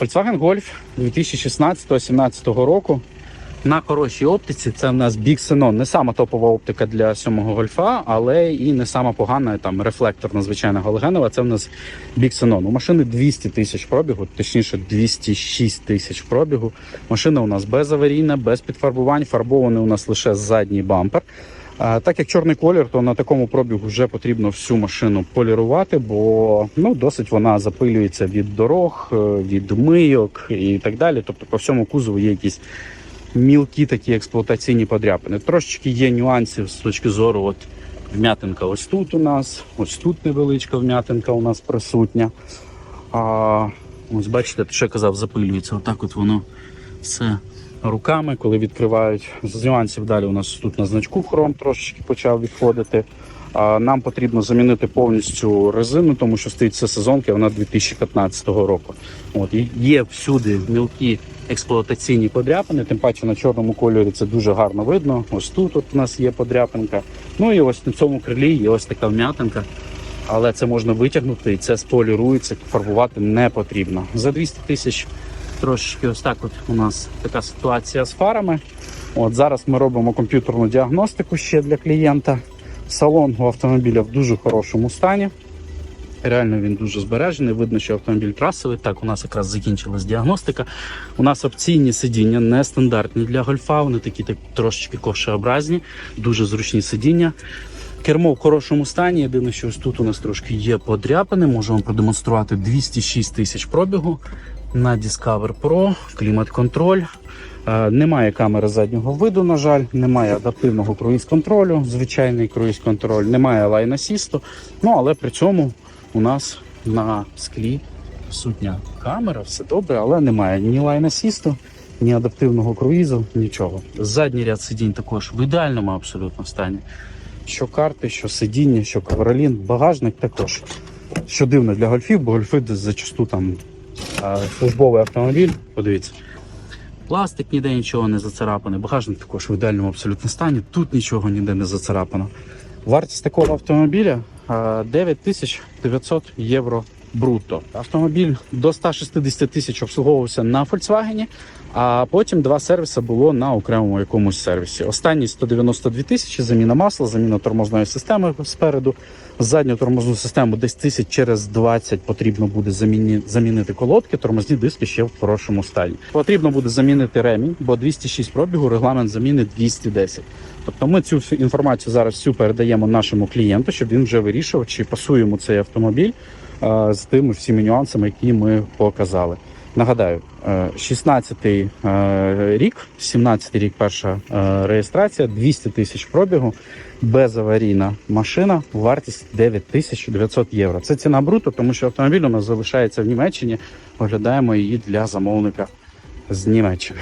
Volkswagen Golf 2016-2017 року. На хорошій оптиці це в нас Big Xenon. Не сама топова оптика для сьомого гольфа, але і не сама погана там рефлекторна звичайна галогенова. Це в нас Big Xenon. У машини 200 тисяч пробігу, точніше 206 тисяч пробігу. Машина у нас безаварійна, без підфарбувань. Фарбований у нас лише задній бампер. Так як чорний колір, то на такому пробігу вже потрібно всю машину полірувати, бо ну досить вона запилюється від дорог, е, від мийок і так далі. Тобто по всьому кузову є якісь мілкі такі експлуатаційні подряпини. Трошечки є нюансів з точки зору. От вм'ятинка ось тут у нас, ось тут невеличка вм'ятинка у нас присутня. А ось бачите, що я казав, запилюється. Отак от воно все руками, коли відкривають. З нюансів далі у нас тут на значку хром трошечки почав відходити. Нам потрібно замінити повністю резину, тому що стоїть це сезонка, вона 2015 року. От є всюди мілкі експлуатаційні подряпини, тим паче на чорному кольорі це дуже гарно видно. Ось тут от у нас є подряпинка. Ну і ось на цьому крилі є ось така вм'ятинка. Але це можна витягнути і це сполірується, фарбувати не потрібно. За 200 тисяч трошечки ось так от у нас така ситуація з фарами. От зараз ми робимо комп'ютерну діагностику ще для клієнта. Салон у автомобіля в дуже хорошому стані. Реально він дуже збережений. Видно, що автомобіль трасовий. Так, у нас якраз закінчилась діагностика. У нас опційні сидіння нестандартні для гольфа. Вони такі так трошечки ковшеобразні, дуже зручні сидіння. Кермо в хорошому стані. Єдине, що ось тут у нас трошки є подряпини. Можу вам продемонструвати 206 тисяч пробігу на Discover Pro, клімат-контроль. Е, Немає камери заднього виду, на жаль, немає адаптивного круїз-контролю, звичайний круїз-контроль, немає лайн-асісту. Ну але при цьому у нас на склі сутня камера, все добре, але немає ні лайн-асісту, ні адаптивного круїзу, нічого. Задній ряд сидінь також в ідеальному абсолютно стані. Що карти, що сидіння, що ковролін, багажник також. Що дивно для гольфів, бо гольфи зачасту там службовий автомобіль. Подивіться. Пластик ніде нічого не зацарапаний, багажник також в ідеальному абсолютно стані. Тут нічого ніде не зацарапано. Вартість такого автомобіля 9900 євро брутто. Автомобіль до 160 тисяч обслуговувався на Volkswagen, а потім два сервіси було на окремому якомусь сервісі. Останній 192 тисячі, заміна масла, заміна тормозної системи спереду. Задню тормозну систему десь тисяч через 20 потрібно буде заміні, замінити колодки, тормозні диски ще в хорошому стані. Потрібно буде замінити ремінь, бо 206 пробігу, регламент заміни 210. Тобто ми цю всю інформацію зараз всю передаємо нашому клієнту, щоб він вже вирішував, чи пасує йому цей автомобіль з тими всіми нюансами, які ми показали. Нагадаю, 16-й рік, 17-й рік перша е, реєстрація, 200 тисяч пробігу, безаварійна машина, вартість 9900 євро. Це ціна бруто, тому що автомобіль у нас залишається в Німеччині. Оглядаємо її для замовника з Німеччини.